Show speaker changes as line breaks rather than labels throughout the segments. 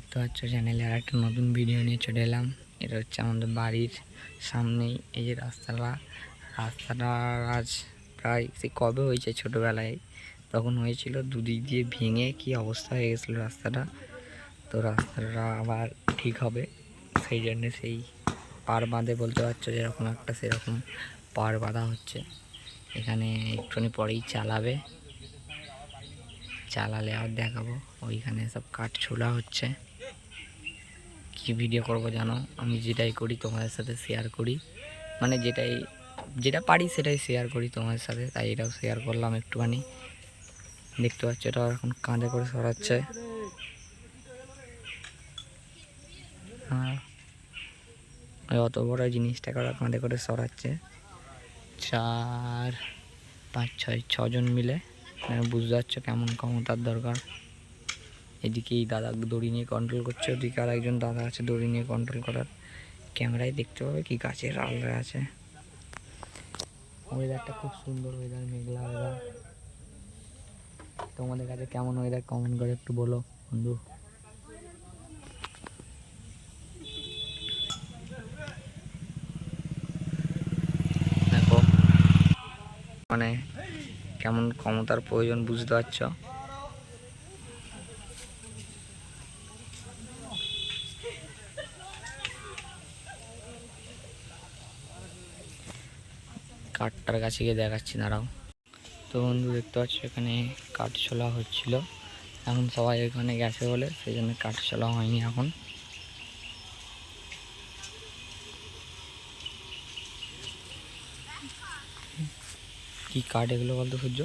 দেখতে পাচ্ছ চ্যানেলে আর একটা নতুন ভিডিও নিয়ে চলে এলাম। এটা হচ্ছে আমাদের বাড়ির সামনেই, এই যে রাস্তাটা। রাস্তাটা আজ প্রায় সে কবে হয়েছে? ছোটোবেলায় তখন হয়েছিল, দুদিক দিয়ে ভেঙে কি অবস্থা হয়ে গেছিল রাস্তাটা। তো রাস্তাটা আবার ঠিক হবে। সেই জন্যে সেই পার বাঁধে বলতে পারছ, যেরকম একটা সেরকম পার বাঁধা হচ্ছে। এখানে একটুখানি পরেই চালাবে। চালালে আর দেখাবো। ওইখানে সব কাঠ ছোলা হচ্ছে। কি ভিডিও করব জানো? আমি যেটাই করি তোমাদের সাথে শেয়ার করি। মানে যেটাই, যেটা পারি সেটাই শেয়ার করি তোমাদের সাথে। তাই এটাও শেয়ার করলাম একটুখানি। দেখতে পাচ্ছ এটা এখন কাঁধে করে সরাচ্ছে। হ্যাঁ অত বড় জিনিসটাকে ওরা কাঁধে করে সরাচ্ছে। চার, পাঁচ, ছয়, ছজন মিলে। বুঝতে পারছ কেমন ক্ষমতার দরকার। এদিকে এই দাদা দড়ি নিয়ে কন্ট্রোল করছে, ওদিকে আর একজন দাদা আছে দড়ি নিয়ে কন্ট্রোল করার। ক্যামেরায় দেখতে পাবে কি গাছের আলরা আছে। ওয়েদারটা খুব সুন্দর ওয়েদার মেঘলা ওয়েদার তোমাদের কাছে কেমন ওয়েদার কমেন্ট করে একটু বলো, বন্ধু। মানে কেমন ক্ষমতার প্রয়োজন বুঝতে পারছ? কাঠটার কাছে গিয়ে দেখাচ্ছি, দাঁড়াও। তো বন্ধু, দেখতে পাচ্ছ এখানে কাঠ ছোলা হচ্ছিল। এখন সবাই এখানে গেছে বলে, সেই জন্য কাঠ ছোলা হয়নি এখন। কি কাঠ এগুলো বলতো সূর্য?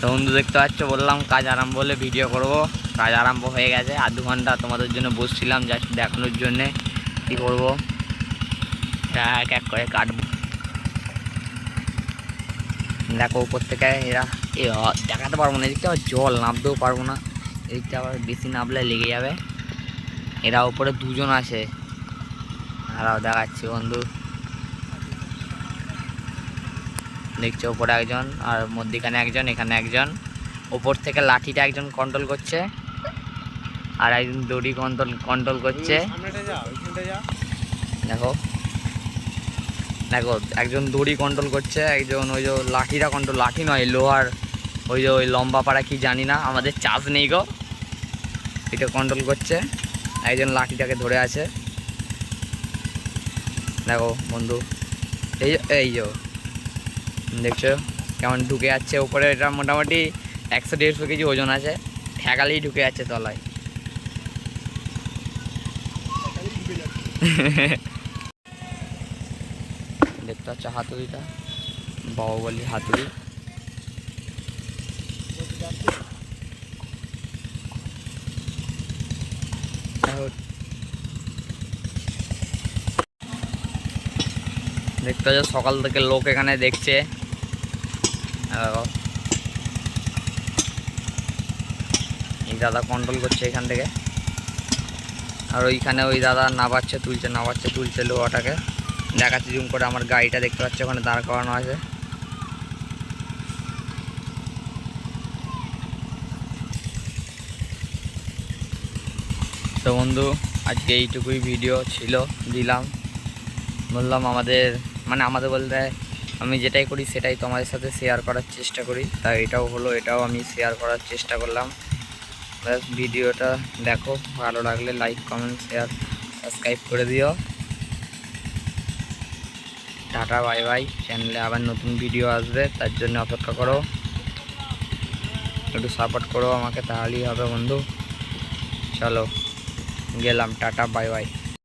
তো বন্ধু দেখতে পাচ্ছ, বললাম কাজ আরম্ভ হলে ভিডিও করব। কাজ আরম্ভ হয়ে গেছে আধ ঘণ্টা তোমাদের জন্য বসছিলাম জাস্ট দেখানোর জন্যে। কী করব? এক এক করে কাটবো। দেখো, উপর থেকে এরা, এ দেখাতে পারব না, এদিকটা জল নামতেও পারব না। এদিকটা আবার বেশি নামলে লেগে যাবে। এরা উপরে দুজন আছে। আরাও দেখাচ্ছি বন্ধু। দেখছ ওপরে একজন আর মধ্যিখানে একজন এখানে একজন। ওপর থেকে লাঠিটা একজন কন্ট্রোল করছে আর একজন দড়ি কন্ট্রোল কন্ট্রোল করছে। দেখো। দেখো একজন দড়ি কন্ট্রোল করছে একজন ওই যে লাঠিটা কন্ট্রোল লাঠি নয় লোহার ওই যে ওই লম্বা পাড়া কি জানি না আমাদের চাষ নেই গো। এটা কন্ট্রোল করছে একজন লাঠিটাকে ধরে আছে। দেখো বন্ধু এই এই যে। দেখছ? কেমন ঢুকে যাচ্ছে উপরে? এটা মোটামুটি একশো দেড়শো কেজি ওজন আছে। ঠেকালেই ঢুকে যাচ্ছে তলায়। দেখতে পাচ্ছ হাতুড়িটা? বাহুবলী হাতুড়ি। দেখতে পাচ্ছ, সকাল থেকে লোক এখানে দেখছে। এই দাদা কন্ট্রোল করছে এখান থেকে। আর ওইখানে ওই দাদা নাবাচ্ছে তুলছে নাবাচ্ছে তুলছে লোহাটাকে। দেখাচ্ছে জুম করে, আমার গাড়িটা দেখতে পাচ্ছি, ওখানে দাঁড় করানো আছে। তো বন্ধু, আজকে এইটুকুই ভিডিও ছিল, দিলাম। বললাম আমাদের মানে আমাদের বলতে আমি যেটাই করি সেটাই তোমাদের সাথে শেয়ার করার চেষ্টা করি। তাই এটাও হলো, এটাও আমি শেয়ার করার চেষ্টা করলাম। ব্যাস, ভিডিওটা দেখো, ভালো লাগলে লাইক কমেন্ট শেয়ার সাবস্ক্রাইব করে দিও। টাটা বাই বাই চ্যানেলে আবার নতুন ভিডিও আসবে, তার জন্য অপেক্ষা করো। একটু সাপোর্ট করো আমাকে, তাহলেই হবে বন্ধু। চলো, গেলাম, টাটা বাই বাই